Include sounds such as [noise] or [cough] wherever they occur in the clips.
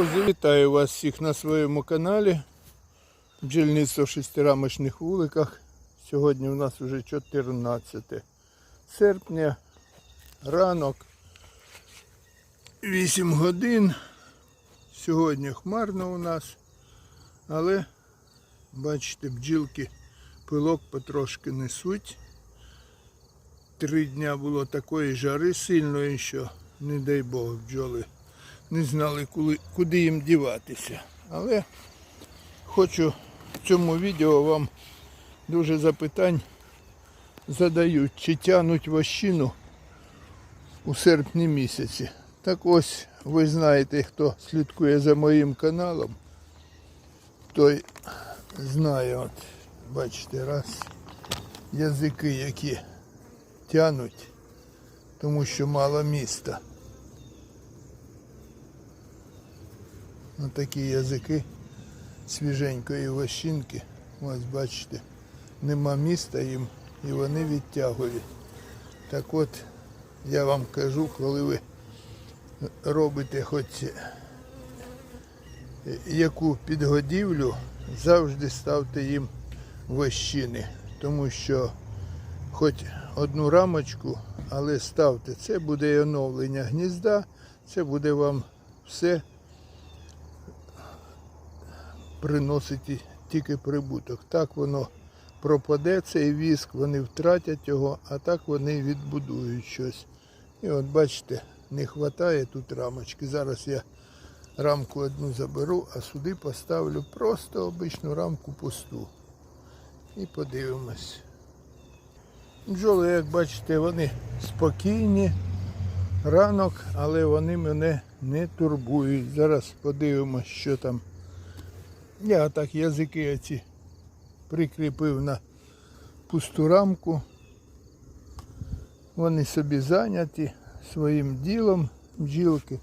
Друзі, вітаю вас всіх на своєму каналі. Бджільництво в шестирамочних вуликах. Сьогодні у нас вже 14 серпня, ранок, 8 годин. Сьогодні хмарно у нас, але бачите, бджілки пилок потрошки несуть. Три дня було такої жари сильної, що не дай Бог бджоли не знали, куди їм діватися. Але хочу в цьому відео вам дуже запитань задають, чи тянуть вощину у серпні місяці. Так ось ви знаєте, хто слідкує за моїм каналом, той знає, от, бачите, раз язики, які тянуть, тому що мало міста. Ось такі язики свіженької вощинки. Ось бачите, нема міста їм і вони відтягують. Так от я вам кажу, коли ви робите хоч яку підгодівлю, завжди ставте їм вощини. Тому що хоч одну рамочку, але ставте. Це буде оновлення гнізда, це буде вам все приносить тільки прибуток. Так воно пропаде, цей віск, вони втратять його, а так вони відбудують щось. І от бачите, не вистачає тут рамочки. Зараз я рамку одну заберу, а сюди поставлю просто обичну рамку пусту. І подивимось. Бджоли, як бачите, вони спокійні, ранок, але вони мене не турбують. Зараз подивимось, що там. Я так язики оці прикріпив на пусту рамку. Вони собі зайняті своїм ділом бджілки.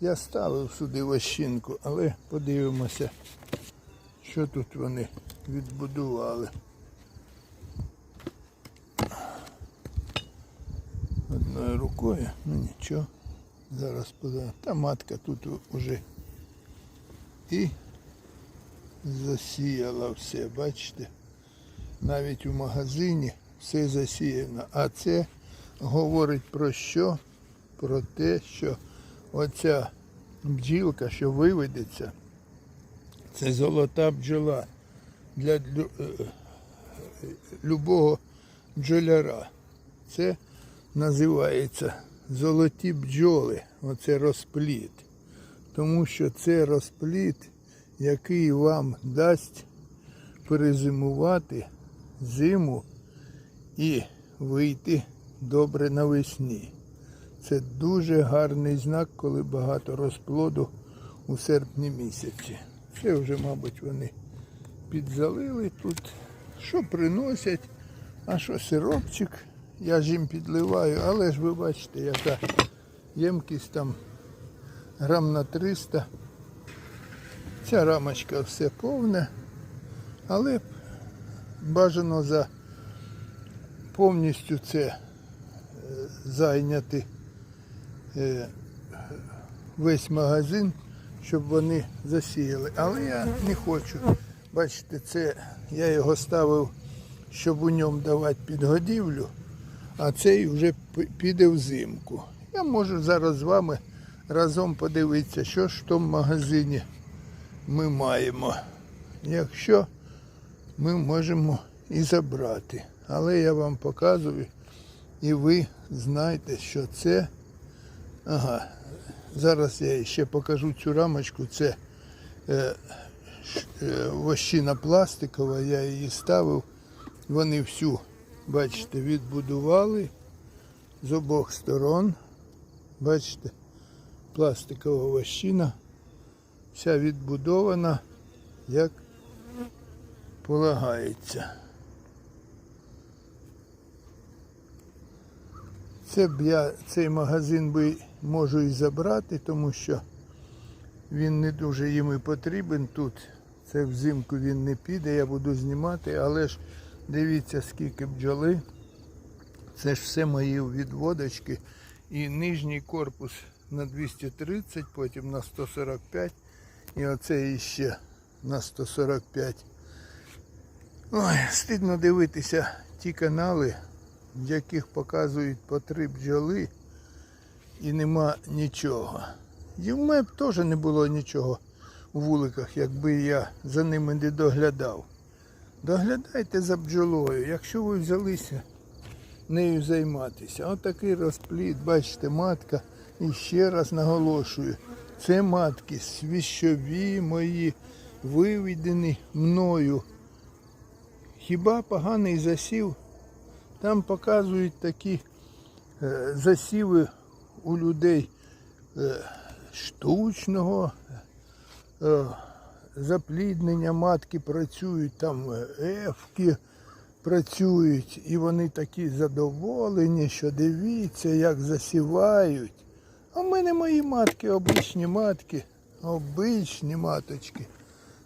Я ставив сюди вощинку, але подивимося, що тут вони відбудували. Одною рукою, ну нічого. Зараз подивимося. Та матка тут уже і засіяла все, бачите? Навіть у магазині все засіяно. А це говорить про що? Про те, що оця бджілка, що виведеться, це золота бджола для е, любого бджоляра. Це називається золоті бджоли. Оце розпліт. Тому що це розпліт який вам дасть перезимувати зиму і вийти добре навесні. Це дуже гарний знак, коли багато розплоду у серпні місяці. Це вже, мабуть, вони підзалили тут. Що приносять, а що сиропчик, я ж їм підливаю, але ж ви бачите, яка ємкість там грам на 300. Ця рамочка все повне, але бажано за повністю це е, зайняти е, весь магазин, щоб вони засіяли. Але я не хочу. Бачите, це я його ставив, щоб у ньому давати підгодівлю, а цей вже піде взимку. Я можу зараз з вами разом подивитися, що ж в тому магазині ми маємо. Якщо ми можемо і забрати. Але я вам показую, і ви знаєте, що це. Ага, зараз я ще покажу цю рамочку. Це е, е, вощина пластикова, я її ставив. Вони всю, бачите, відбудували з обох сторон. Бачите, пластикова вощина вся відбудована, як полагається. Це б я цей магазин би можу і забрати, тому що він не дуже їм і потрібен тут. Це взимку він не піде, я буду знімати, але ж дивіться, скільки бджоли. Це ж все мої відводочки. І нижній корпус на 230, потім на 145 І оце іще на 145. Ой, стидно дивитися ті канали, в яких показують по три бджоли і нема нічого. І в мене б теж не було нічого у вуликах, якби я за ними не доглядав. Доглядайте за бджолою, якщо ви взялися нею займатися. Отакий розпліт, бачите, матка. І ще раз наголошую, це матки свіщові мої, виведені мною. Хіба поганий засів? Там показують такі е, засіви у людей е, штучного е, запліднення матки працюють, там е, ефки працюють, і вони такі задоволені, що дивіться, як засівають. А в мене мої матки, обичні матки, обичні маточки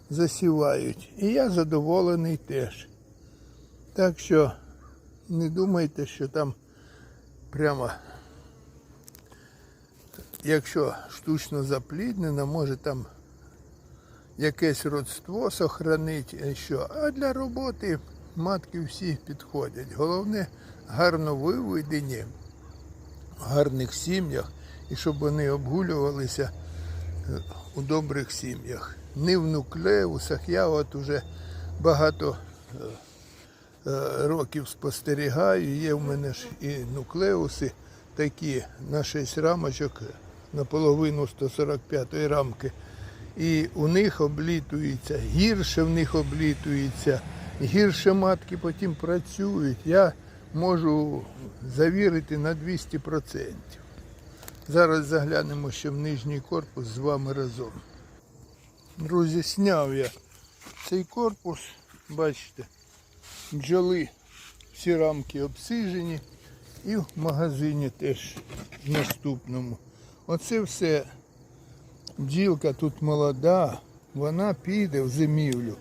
засівають. І я задоволений теж. Так що не думайте, що там прямо, якщо штучно запліднено, може там якесь родство сохранить, що. А для роботи матки всі підходять. Головне гарно виведені, в гарних сім'ях, і щоб вони обгулювалися е, у добрих сім'ях. Не в нуклеусах. Я от уже багато е, е, років спостерігаю. Є в мене ж і нуклеуси такі на 6 рамочок наполовину 145 рамки. І у них облітується, гірше в них облітується, гірше матки потім працюють. Я можу завірити на 200%. Зараз заглянемо ще в нижній корпус з вами разом. Друзі, зняв я цей корпус, бачите, бджоли всі рамки обсижені і в магазині теж в наступному. Оце все бджілка тут молода, вона піде в зимівлю.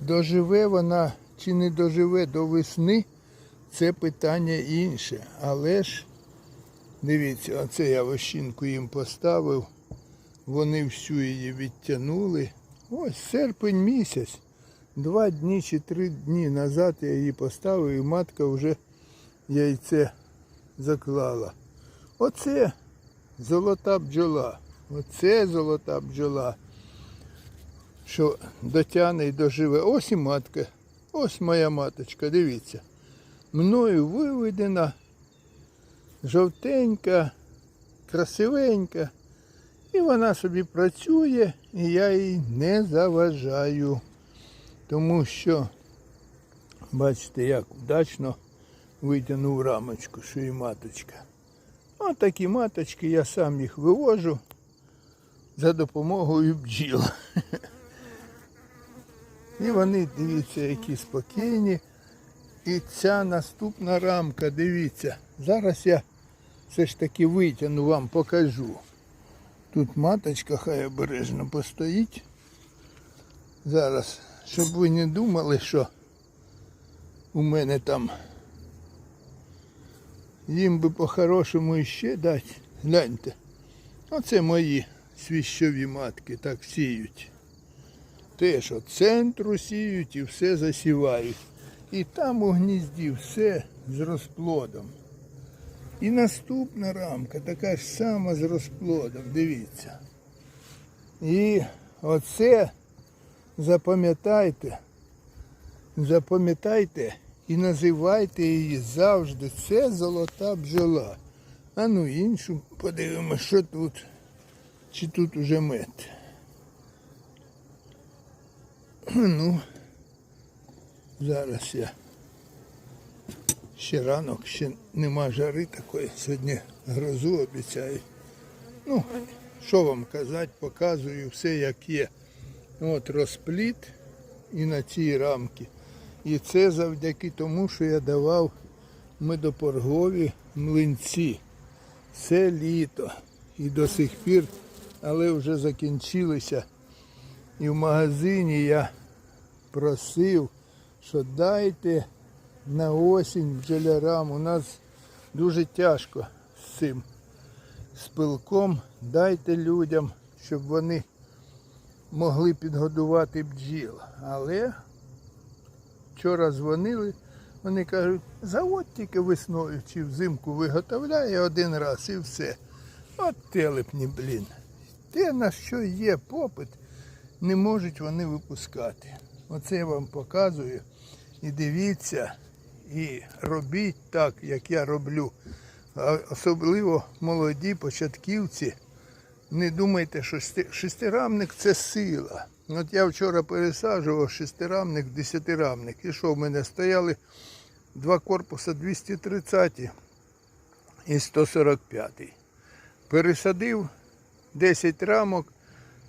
Доживе вона чи не доживе до весни, це питання інше. Але ж, дивіться, оце я вощинку їм поставив. Вони всю її відтягнули. Ось серпень місяць. Два дні чи три дні назад я її поставив і матка вже яйце заклала. Оце золота бджола. Оце золота бджола. Що дотягне і доживе. Ось і матка. Ось моя маточка, дивіться. Мною виведена, жовтенька, красивенька. І вона собі працює, і я їй не заважаю. Тому що, бачите, як вдачно витягнув рамочку, що і маточка. Ось такі маточки, я сам їх вивожу за допомогою бджіл. І вони, дивіться, які спокійні. І ця наступна рамка, дивіться. Зараз я все ж таки витягну вам, покажу. Тут маточка хай обережно постоїть. Зараз, щоб ви не думали, що у мене там їм би по-хорошому іще дати. Гляньте. Оце мої свіщові матки так сіють. Теж от центру сіють і все засівають. І там у гнізді все з розплодом. І наступна рамка така ж сама з розплодом, дивіться. І оце запам'ятайте, запам'ятайте і називайте її завжди. Це золота бджола. А ну іншу подивимося, що тут. Чи тут уже мед. [clears throat] Ну, зараз я ще ранок, ще нема жари такої, сьогодні грозу обіцяють. Ну, що вам казати, показую все як є. От розпліт і на цій рамці. І це завдяки тому, що я давав медопоргові млинці. Все літо. І до сих пір, але вже закінчилися. І в магазині я просив, що дайте на осінь бджолярам. У нас дуже тяжко з цим з пилком. Дайте людям, щоб вони могли підгодувати бджіл. Але вчора дзвонили, вони кажуть, завод тільки весною чи взимку виготовляє один раз і все. От телепні, блін. Те, на що є попит, не можуть вони випускати. Оце я вам показую. І дивіться, і робіть так, як я роблю. Особливо молоді початківці. Не думайте, що шестирамник це сила. От я вчора пересаджував шестирамник десятирамник. І що в мене стояли два корпуса 230 і 145. Пересадив 10 рамок,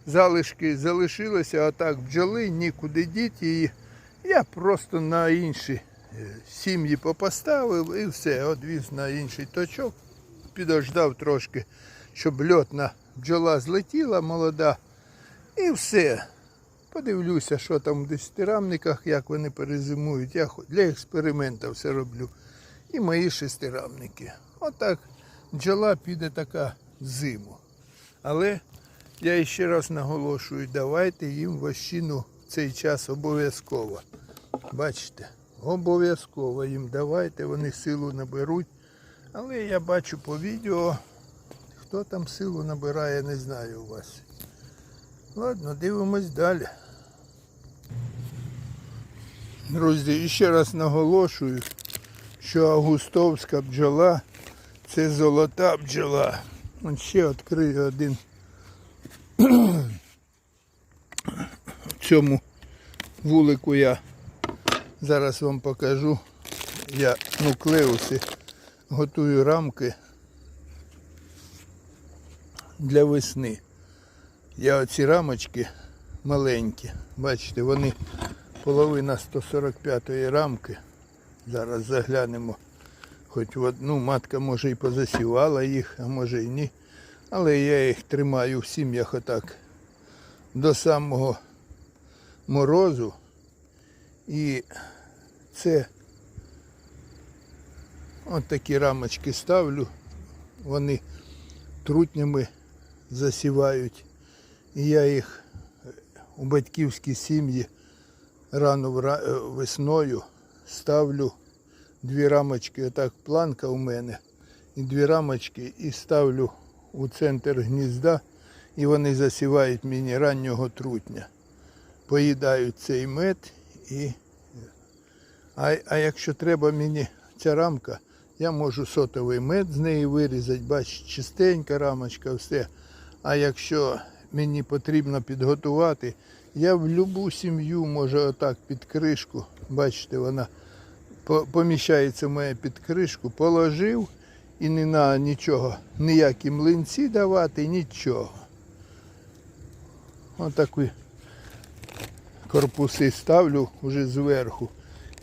залишки залишилися, а так бджоли, нікуди діти. І я просто на інші сім'ї попоставив і все, одвіз на інший точок, підождав трошки, щоб льотна бджола злетіла молода. І все. Подивлюся, що там в десятирамниках, як вони перезимують. Я для експерименту все роблю. І мої шестирамники. Отак бджола піде така зиму. Але я ще раз наголошую, давайте їм вощину в цей час обов'язково. Бачите, обов'язково їм давайте, вони силу наберуть. Але я бачу по відео, хто там силу набирає, не знаю у вас. Ладно, дивимось далі. Друзі, ще раз наголошую, що августовська бджола це золота бджола. От ще відкрию один в цьому вулику я зараз вам покажу. Я нуклеуси готую рамки для весни. Я оці рамочки маленькі, бачите, вони половина 145-ї рамки. Зараз заглянемо. Хоч в одну матка може і позасівала їх, а може і ні. Але я їх тримаю в сім'ях отак до самого морозу. І це от такі рамочки ставлю. Вони трутнями засівають. І я їх у батьківській сім'ї рано е, весною ставлю дві рамочки, отак планка у мене, і дві рамочки і ставлю у центр гнізда, і вони засівають мені раннього трутня. Поїдають цей мед і. А, а якщо треба мені ця рамка, я можу сотовий мед з неї вирізати, бачите, чистенька рамочка, все. А якщо мені потрібно підготувати, я в будь-яку сім'ю можу отак під кришку, бачите, вона поміщається в мене під кришку, положив і не на нічого, ніякі млинці давати, нічого. Отакі корпуси ставлю вже зверху.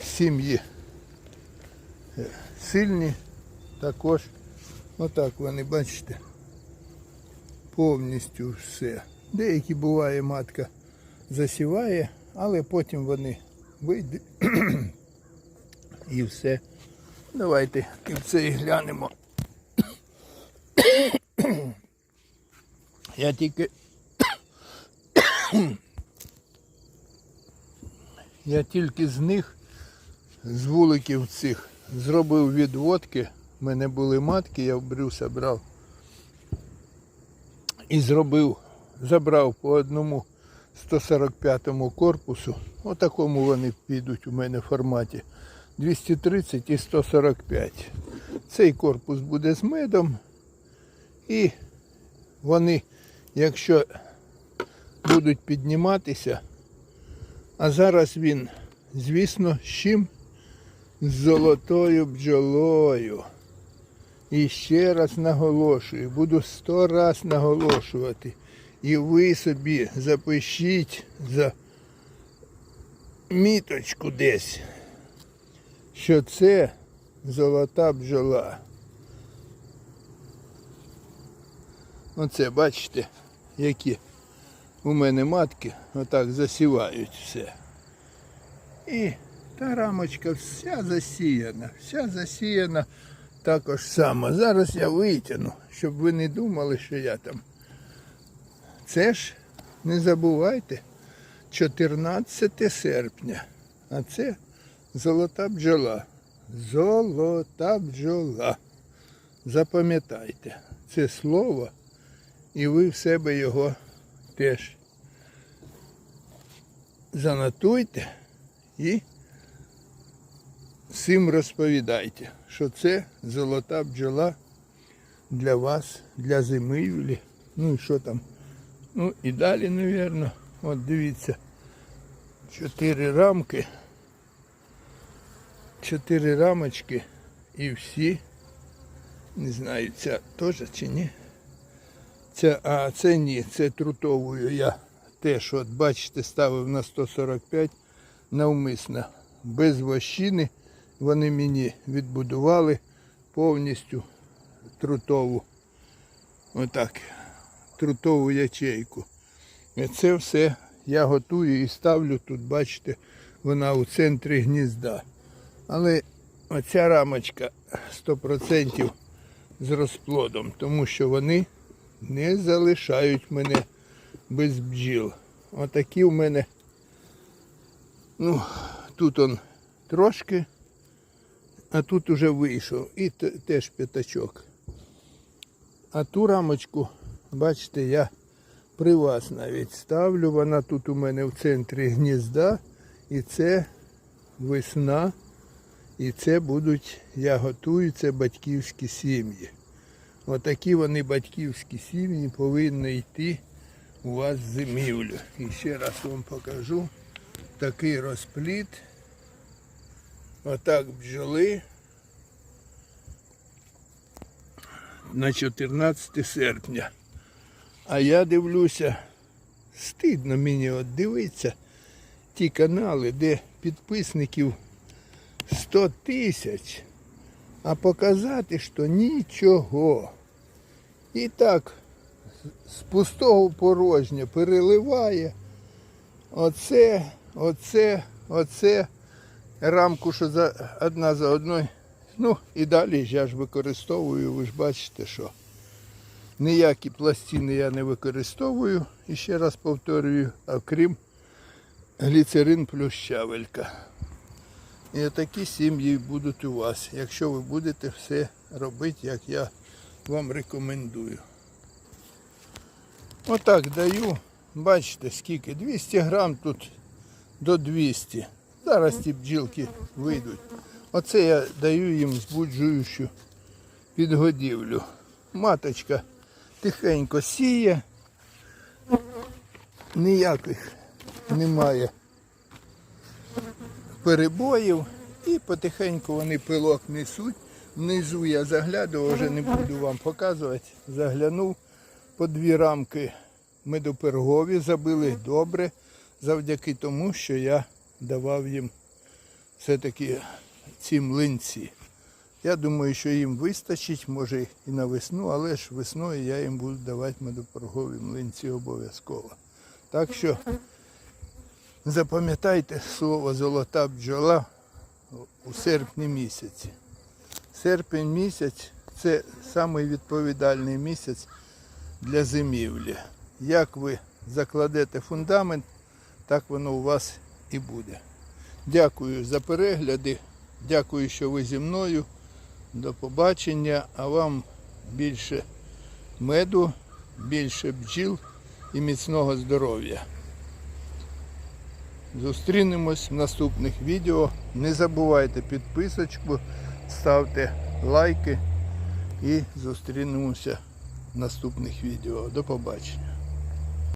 Сім'ї е, сильні також. Отак вони, бачите, повністю все. Деякі буває матка засіває, але потім вони вийдуть [clears throat] і все. Давайте і в це і глянемо. [clears throat] Я тільки. Я тільки з них, з вуликів цих, зробив відводки. У мене були матки, я в Брюса брав. І зробив, забрав по одному 145 корпусу. Отакому вони підуть у мене в форматі. 230 і 145. Цей корпус буде з медом. І вони, якщо будуть підніматися, а зараз він, звісно, з чим? З золотою бджолою. І ще раз наголошую, буду сто раз наголошувати. І ви собі запишіть за міточку десь, що це золота бджола. Оце, бачите, які у мене матки отак засівають все. І та рамочка вся засіяна, вся засіяна також само. Зараз я витягну, щоб ви не думали, що я там. Це ж не забувайте, 14 серпня. А це золота бджола. Золота бджола. Запам'ятайте це слово, і ви в себе його теж занотуйте і всім розповідайте, що це золота бджола для вас, для зимівлі. Ну і що там? Ну і далі, мабуть, от дивіться, чотири рамки, чотири рамочки і всі, не знаю, ця теж чи ні. Ця, а це ні, це трутовою я теж, от бачите, ставив на 145 навмисно. Без вощини вони мені відбудували повністю трутову. Отак. Трутову ячейку. Це все я готую і ставлю тут, бачите, вона у центрі гнізда. Але оця рамочка 100% з розплодом, тому що вони не залишають мене без бджіл. Отакі в мене. Ну, тут он трошки, а тут уже вийшов. І теж п'ятачок. А ту рамочку, бачите, я при вас навіть ставлю. Вона тут у мене в центрі гнізда. І це весна. І це будуть, я готую, це батьківські сім'ї. Отакі вони батьківські сім'ї повинні йти у вас зимівлю. І ще раз вам покажу такий розпліт. Отак бджоли на 14 серпня. А я дивлюся, стидно мені от дивитися ті канали, де підписників 100 тисяч, а показати, що нічого. І так з пустого порожня переливає. Оце, оце, оце рамку, що за одна за одною. Ну і далі я ж використовую, ви ж бачите, що ніякі пластини я не використовую, і ще раз повторюю, окрім гліцерин плюс щавелька. І такі сім'ї будуть у вас, якщо ви будете все робити, як я вам рекомендую. Отак даю. Бачите, скільки? 200 грам тут до 200. Зараз ті бджілки вийдуть. Оце я даю їм збуджуючу підгодівлю. Маточка тихенько сіє. Ніяких немає перебоїв. І потихеньку вони пилок несуть. Внизу я заглядував, вже не буду вам показувати. Заглянув по дві рамки медопергові, забили добре, завдяки тому, що я давав їм все-таки ці млинці. Я думаю, що їм вистачить, може і на весну, але ж весною я їм буду давати медопергові млинці обов'язково. Так що запам'ятайте слово золота бджола у серпні місяці. Серпень місяць це самий відповідальний місяць для зимівлі. Як ви закладете фундамент, так воно у вас і буде. Дякую за перегляди. Дякую, що ви зі мною. До побачення, а вам більше меду, більше бджіл і міцного здоров'я. Зустрінемось в наступних відео. Не забувайте підписочку, ставте лайки і зустрінемося наступних відео. До побачення.